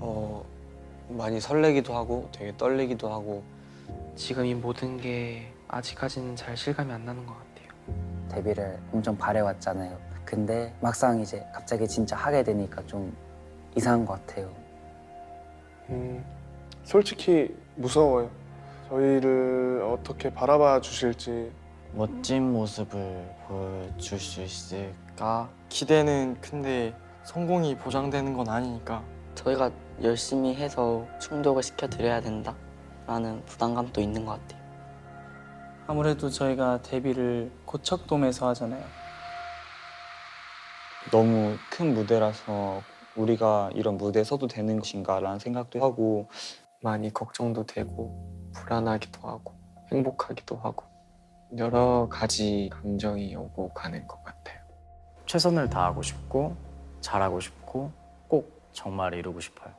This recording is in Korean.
어, 많이 설레기도 하고 되게 떨리기도 하고 지금 이 모든 게 아직까지는 잘 실감이 안 나는 것 같아요. 데뷔를 엄청 바래왔잖아요. 근데 막상 이제 갑자기 진짜 하게 되니까 좀 이상한 것 같아요. 음, 솔직히 무서워요. 저희를 어떻게 바라봐 주실지 멋진 모습을 보여줄 수 있을까? 기대는 큰데 성공이 보장되는 건 아니니까 저희가 열심히 해서 충족을 시켜드려야 된다라는 부담감도 있는 것 같아요. 아무래도 저희가 데뷔를 고척돔에서 하잖아요. 너무 큰 무대라서 우리가 이런 무대에 서도 되는 것인가라는 생각도 하고 많이 걱정도 되고 불안하기도 하고 행복하기도 하고 여러 가지 감정이 오고 가는 것 같아요. 최선을 다하고 싶고 잘하고 싶고 꼭 정말 이루고 싶어요.